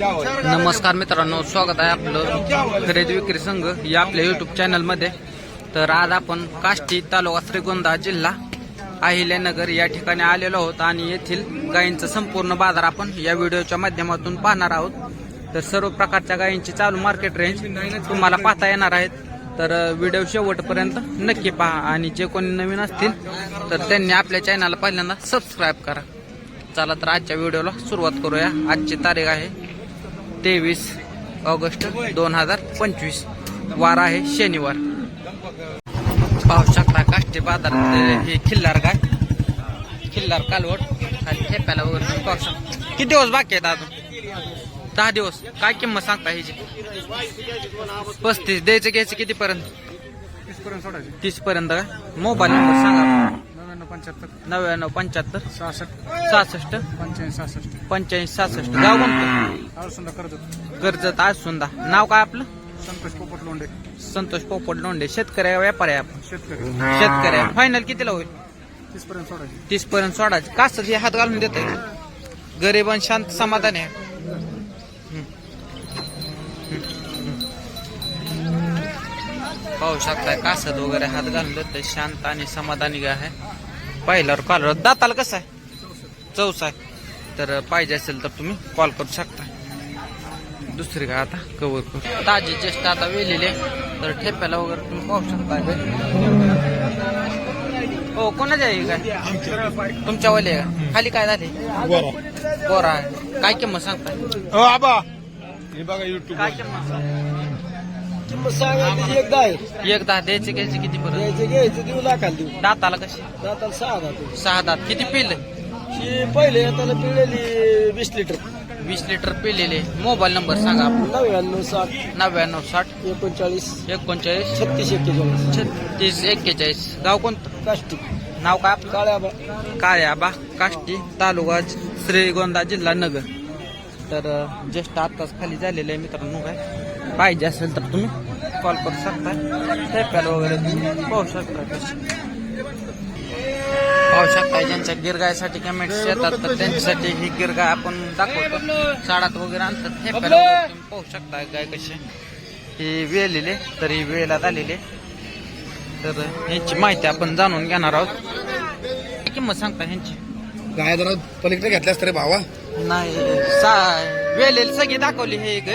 नमस्कार मित्रांनो स्वागत आहे आपलं खरेदी विक्री संघ या आपल्या युट्यूब चॅनलमध्ये तर आज आपण काष्टी तालुका श्रीगोंदा जिल्हा अहिल्यानगर या ठिकाणी आलेलो आहोत आणि येथील गायींचा संपूर्ण बाजार आपण या व्हिडिओच्या माध्यमातून पाहणार आहोत. तर सर्व प्रकारच्या गायींची चालू मार्केट रेंज तुम्हाला पाहता येणार आहेत. तर व्हिडिओ शेवटपर्यंत नक्की पहा आणि जे कोणी नवीन असतील तर त्यांनी आपल्या चॅनलला पहिल्यांदा सबस्क्राईब करा. चला तर आजच्या व्हिडिओला सुरुवात करूया. आजची तारीख आहे तेवीस ऑगस्ट दोन हजार पंचवीस. वार आहे शनिवार. पाहू शकता काष्टी बाजारात हे खिल्लार गाय खिल्लार कालवड आणि खेप्याला वगैरे पाहू शकता किती दिवस बाकी आहेत अजून? दहा दिवस. काय किंमत सांगता ह्याची? पस्तीस. द्यायचं घ्यायचं कितीपर्यंत? तीसपर्यंत सोडायचे तीस पर्यंत का? मोबाईल नंबर सांगा. नव्याण्णव पंच्याहत्तर. नव्याण्णव पंच्याहत्तर. सहासष्ट. सहासष्ट. पंच्याऐंशी सहासष्ट. पंच्याऐंशी सहासष्ट. गाव कोणतं? कर्जत. कर्जत आज सुंदा नाव काय आपलं? संतोष पोपट लोंढे. संतोष पोपट लोंढे. शेतकरी आहे, व्यापारी आहे आपण? शेतकरी. शेतकरी. फायनल कितीला होईल? तीसपर्यंत सोडायचे. तीस पर्यंत सोडायचे कास हे हात घालून देत गरीब आणि शांत समाधान आहे. हम्म. हम्म. पाहू शकताय कासत वगैरे हात घालून देत शांत आणि समाधानी गाय आहे. पाहिल्यावर कॉलर दाताला कसं आहे? चौसा आहे. तर पाहिजे असेल तर तुम्ही कॉल करू शकता. दुसरी काय आता? कवर करू. ताजी ज्येष्ठ आता वेलेले. तर ठेप्याला वगैरे तुम्ही पाहू शकता. हो कोणाच्या आहे काय? तुमच्या वाले? खाली काय झाले? आहे. काय किंमत सांगताय? आबा. हे बघा युट्यूब काय किंमत? किंमत सांगायची एकदा आहे. एकदा द्यायचे घ्यायचे किती पर्यंत घ्यायचं घ्यायचं देऊ लाखाला देऊ. दाताला कशी? दाताला सहा दात सहा दात. किती पिल? ही पहिले त्याला पिळलेली वीस लिटर. वीस लिटर पिलेले. मोबाईल नंबर सांगा नव्याण्णव साठ. नव्याण्णव साठ. एकोणचाळीस. एकोणचाळीस. छत्तीस एक्केचाळीस. छत्तीस एक्केचाळीस. गाव कोणतं? काष्टिक नाव काय आपलं? काळ्या बा काळ्याबा काष्टी तालुका श्रीगोंदा जिल्हा नगर. तर अं, ज्येष्ठ आत्ताच खाली झालेलं आहे मित्रांनो काय पाहिजे असेल तर तुम्ही कॉल करू शकता. टेपॅल वगैरे तुम्ही पाहू शकता पाहू शकता ज्यांच्या गिरगायसाठी कमेंट्स येतात तर त्यांच्यासाठी ही गिरगाय आपण दाखवतो. साडात वगैरे आणतात. तुम्ही पाहू शकता गाय कशी ही वेलेले तर ही वेळात आलेले तर ह्यांची माहिती आपण जाणून घेणार आहोत. किंमत सांगता ह्यांची. गाय जरा पलीकडे घेतल्यास तरी भावा. नाही सा वेलेल सगळी दाखवली हे एक.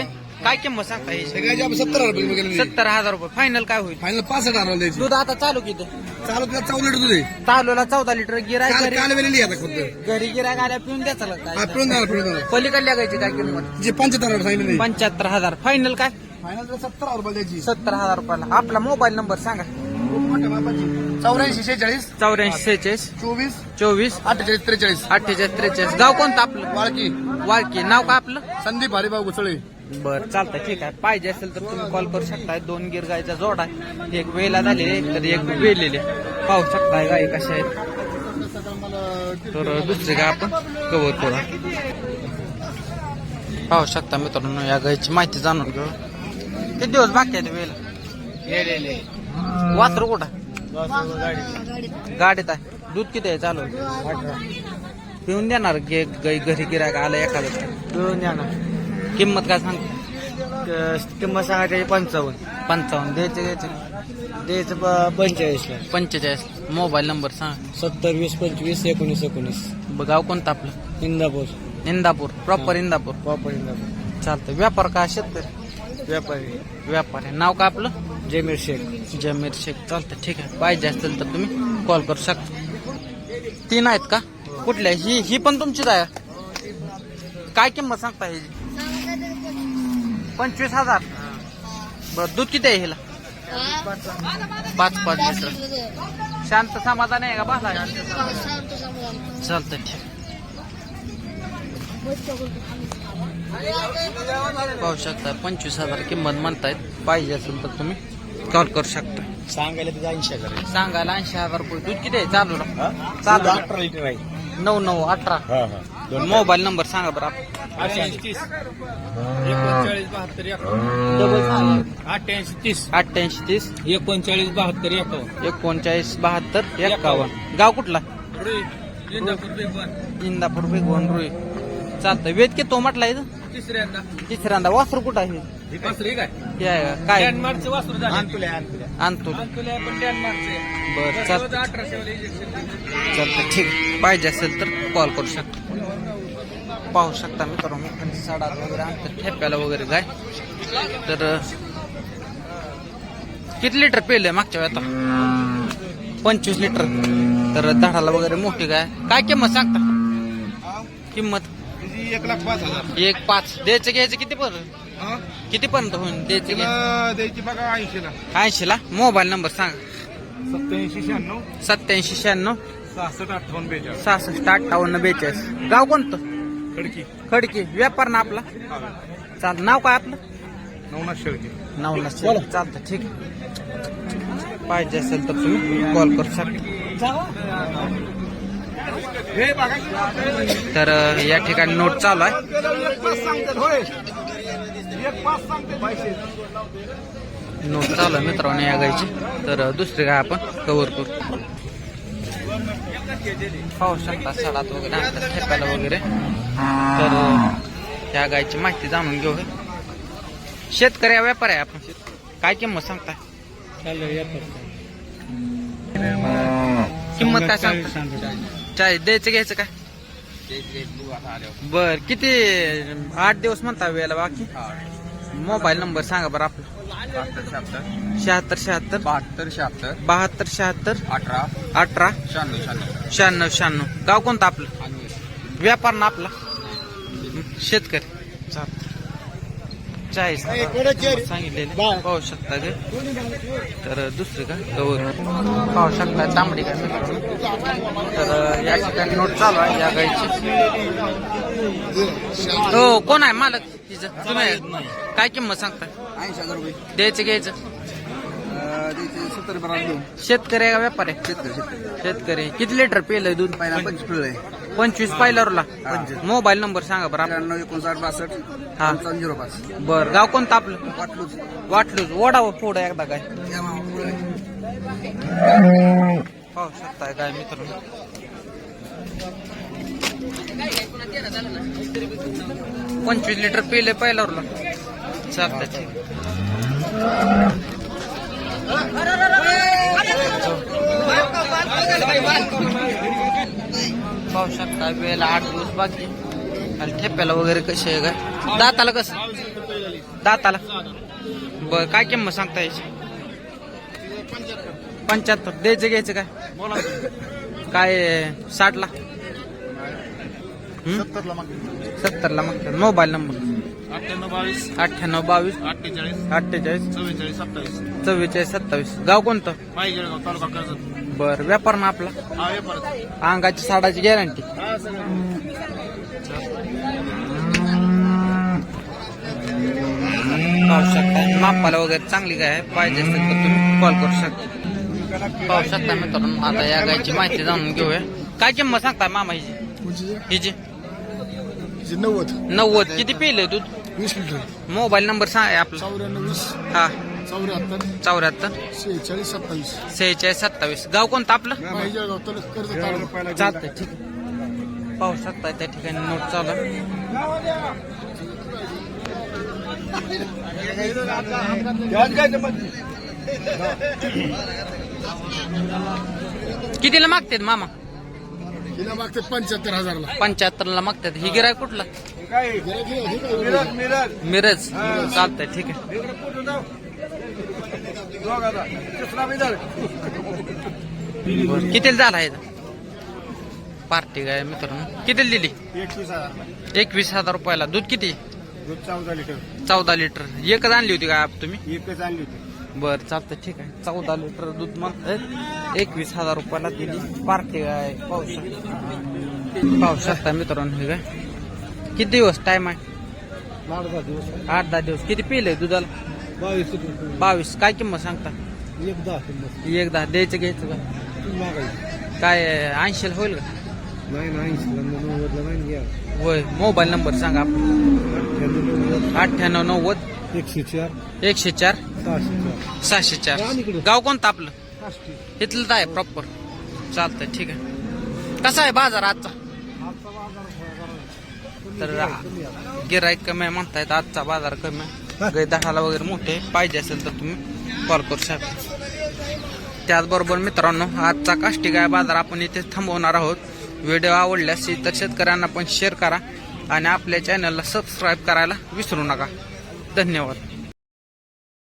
काय किंमत सांगता ह्याची सगळ्याची आपण सत्तर हजार रुपये गेले सत्तर हजार रुपये. फायनल काय होईल? फायनल पाच हजार द्यायची. दूध आता चालू किती? चालू तुला चौदा लिटर दूध आहे. चालूला चौदा लिटर. गिराय काल घरी काल वेलेली आता फक्त. घरी गिराय गाड्या पिऊन द्यायचा हा पिळून जाणार पिळून जाणार पलीकडल्या गायची काय किंमत? जे पंच्याहत्तर हजार सांगितले पंच्याहत्तर हजार. फायनल काय? फायनल तर सत्तर हजार रुपये द्यायची. सत्तर हजार रुपयाला. आपला मोबाईल नंबर सांगा. चौऱ्याऐंशी शेहेचाळीस. चौऱ्याऐंशी सेहेचाळीस चोवीस. चोवीस. अठ्ठेचाळीस त्रेचाळीस. अठ्ठेचाळीस त्रेचाळीस. गाव कोणतं आपलं? वाळकी. वाळकी. नाव का आपलं? संदीप हरिभाऊ गुसळे बर चालतंय ठीक आहे. पाहिजे असेल तर तुम्ही कॉल करू शकताय. दोन गिर गायचा जोड आहे. एक वेला झालेले तर एक वेलेले पाहू शकताय गाय कशा आहेत. तर दुसरी गाय आपण कव्हर करू. पाहू शकता मित्रांनो या गायची माहिती जाणून घेऊ. किती दिवस बाकी आहेत वेला? वासरू कुठं? गाडीत. आहे. दूध किती आहे चालू? पिऊन देणार गे गाई घरी गिरायक आलं एखादं? पिळून द्या ना किंमत काय सांग? किंमत सांगायची पंचावन्न. पंचावन्न. द्यायचे घ्यायचे द्यायचं प- पंचेचाळीसला पंचेचाळीस. मोबाईल नंबर सांग. सत्तर वीस पंचवीस एकोणीस एकोणीस. ब- गाव कोणतं आपलं? इंदापूर. इंदापूर. प्रॉपर इंदापूर. वापर इंदापूर. चालतं व्यापार का शेतकरी व्यापारी. व्यापार. आहे नाव का आपलं? जमीर शेख. जमीर शेख. चालतं ठीक आहे. पाहिजे असेल तर तुम्ही कॉल करू शकता. तीन आहेत का? कुठल्या? ही ही पण तुमचीच आहे. काय किंमत सांगता ह्याची? पंचवीस हजार. बर दूध किती आहे हिला? पाच पाच लिटर. शांत समाधान आहे का बाला? चालतं ठीक. पाहू शकता पंचवीस हजार किंमत म्हणतायत. पाहिजे असेल तर तुम्ही कॉल करू शकता. सांगायला तुझा ऐंशी हजार सांगायला ऐंशी हजार रुपये. दूध किती आहे? चालू चालू अठरा लिटर आहे. नऊ नऊ अठरा. मोबाईल नंबर सांगा बरं आपण एकोणचाळीस बहात्तर एकावन्न. अठ्ठ्याऐंशी तीस. अठ्ठ्याऐंशी तीस. एकोणचाळीस बहात्तर एकावन्न. एकोणचाळीस बहात्तर गाव कुठला? इंदापूर बेगवान. रुई. चालतंय. वेद की तो म्हटला इथं? तिसऱ्यांदा. तिसऱ्यांदा. वासरू कुठं आहे? काय? हे वासरू आणतो बरं चालतं ठीक पाहिजे असेल तर कॉल करू शकता. पाहू शकता मित्रांनो साडा वगैरे आणतात ठेप्याला वगैरे काय. तर किती लिटर पेले मागच्या वेळी आता पंचवीस लिटर. तर झाडाला वगैरे मोठी काय? काय किंमत सांगता? किंमत? एक लाख पाच. हजार एक पाच द्यायचं घ्यायचं किती पर्यंत किती पर्यंत होईल द्यायचं द्यायची बघा ऐंशीला ऐंशीला? मोबाईल नंबर सांगा. सत्याऐंशी शहाण्णव. सत्याऐंशी शहाण्णव. सहासष्ट अठ्ठावन्न बेचाळीस. सहासष्ट अठ्ठावन्न बेचाळीस. गाव कोणतं? खडकी. खडकी व्यापार ना आपला. चालत नाव काय आपलं? नवनाथ शेळके. नाव चालतं ठीक आहे. पाहिजे असेल तर तुम्ही कॉल करू शकता. तर या ठिकाणी नोट चालू आहे. नोट चालू आहे मित्रांनो या गायची तर दुसरी गाय आपण कव्हर करू. पाहू शकता सडात वगैरे आणतात ठेपायला वगैरे. तर त्या गायची माहिती जाणून घेऊ. शेतकरी व्यापार आहे आपण. काय किंमत सांगता किंमत काय सांगता चाळीस. द्यायचं घ्यायचं काय? बर किती आठ दिवस म्हणता वेळेला बाकी? मोबाईल नंबर सांगा बरं आपला. शहात्तर. शहात्तर बहात्तर शहात्तर. बहात्तर शहात्तर. अठरा. अठरा. शहाण्णव शहाण्णव. शहाण्णव शहाण्णव. गाव कोणतं आपलं? व्यापार ना आपला. शेतकरी. चालतं चाळीस. सांगितलेले. पाहू शकता ते तर दुसरी का? गवर पाहू शकता तांबडी काय मित्रांनो. तर या ठिकाणी नोट चालू आहे या गायची हो कोण आहे मालक तिचं तुम्ही आहे? काय किंमत सांगता ऐंशी हजार रुपये द्यायचं घ्यायचं? सत्तर बारा शेतकरी आहे का व्यापार आहे? शेतकरी. शेतकरी शेतकरी किती लिटर पिलंय दूध? पहिला पंचवीस पिळलं आहे पंचवीस पाहिल्यावरला मोबाईल नंबर सांगा बरं आपला. त्र्याण्णव एकोणसाठ बासष्ट हा. पंचावन्न झिरो पाच बर. गाव कोणतं आपलं? वाटलूच वाटलूच ओढावं पुढं एकदा काय? या मामा पाहू शकताय काय मित्रांनो? पंचवीस लिटर पिले पहिल्यावरला चालतं ठीक पाहू शकता वेळेला आठ दिवस बाकी. आणि ठेप्याला वगैरे कसे आहे काय? दाताला कसं? दाताला. बर काय किंमत सांगता याची पंच्याहत्तर. द्यायचं घ्यायचं काय? काय साठला? सत्तरला मागणी. सत्तरला मग मोबाईल नंबर? अठ्ठ्याण्णव बावीस. अठ्ठ्याण्णव बावीस. अठ्ठेचाळीस. अठ्ठेचाळीस. चव्वेचाळीस सत्तावीस. चव्वेचाळीस सत्तावीस. गाव कोणतं? तालुका कर्जत. बर व्यापार ना आपला? हा व्यापार. अंगाची साडाची गॅरंटी हा सगळं. पाहू शकता. मापाला वगैरे चांगली काय आहे पाहिजे असेल तर तुम्ही कॉल करू शकता. पाहू शकता मित्रांनो. आता या गायची माहिती जाणून घेऊया. काय किंमत सांगता मामा हिची? हिची? नव्वद. नव्वद. किती पिले दूध? वीस लिटर. मोबाईल नंबर सांगा आपला. चौऱ्याण्णव वीस. हा. चौऱ्याहत्तर. चौऱ्याहत्तर. शेहेचाळीस सत्तावीस. सेहेचाळीस सत्तावीस. गाव कोणतं आपलं? माईगेळगाव तालुका कर्जत तालुका. चालतंय ठीक आहे. पाहू शकता त्या ठिकाणी नोट चालू आहे. कितीला मागतात मामा? मागते पंच्याहत्तर हजारला. पंच्याहत्तरला मागतात. ही गिराय कुठला? मिरज चालतंय ठीक आहे. कितीला झाला आहे पार्टी काय मित्रांनो? कितीला दिली? एकवीस हजार. एकवीस हजार रुपयाला. दूध किती? दूध चौदा लिटर. चौदा लिटर. एकच आणली होती काय आप तुम्ही? एकच आणली होती. बर चालतं ठीक आहे. चौदा लिटर दूध मग एकवीस हजार रुपयाला दिली. पार्टी पाहू शकता. पाहू शकता मित्रांनो हे काय. किती दिवस टाइम आहे? आठ दहा दिवस. आठ दहा दिवस. किती पिले दुधाला? बावीस बावीस. काय किंमत सांगता? एक दहा किंमत. एक दहा. द्यायचं घ्यायचं का? मागायची. काय ऐंशी होईल का? नाही नाही नव्वदला नाही घ्या. होय. मोबाईल नंबर सांगा अठ्ठ्याण्णव नव्वद. एकशे चार. एकशे चार? सहाशे चार. सहाशे चार. गाव कोणतं आपलं? इथलं तर आहे प्रॉपर चालतंय ठीक आहे. कसा आहे बाजार आजचा? तर गिराईक कमी आहे. म्हणतायत आजचा बाजार कमी आहे. गाई दहाला वगैरे मोठे पाहिजे असेल तर तुम्ही कॉल करू शकता. त्याचबरोबर मित्रांनो आजचा काष्टी गाय बाजार आपण इथे थांबवणार आहोत. व्हिडिओ आवडल्यास इतर शेतकऱ्यांना पण शेअर करा आणि आपल्या चॅनलला सबस्क्राईब करायला विसरू नका. धन्यवाद.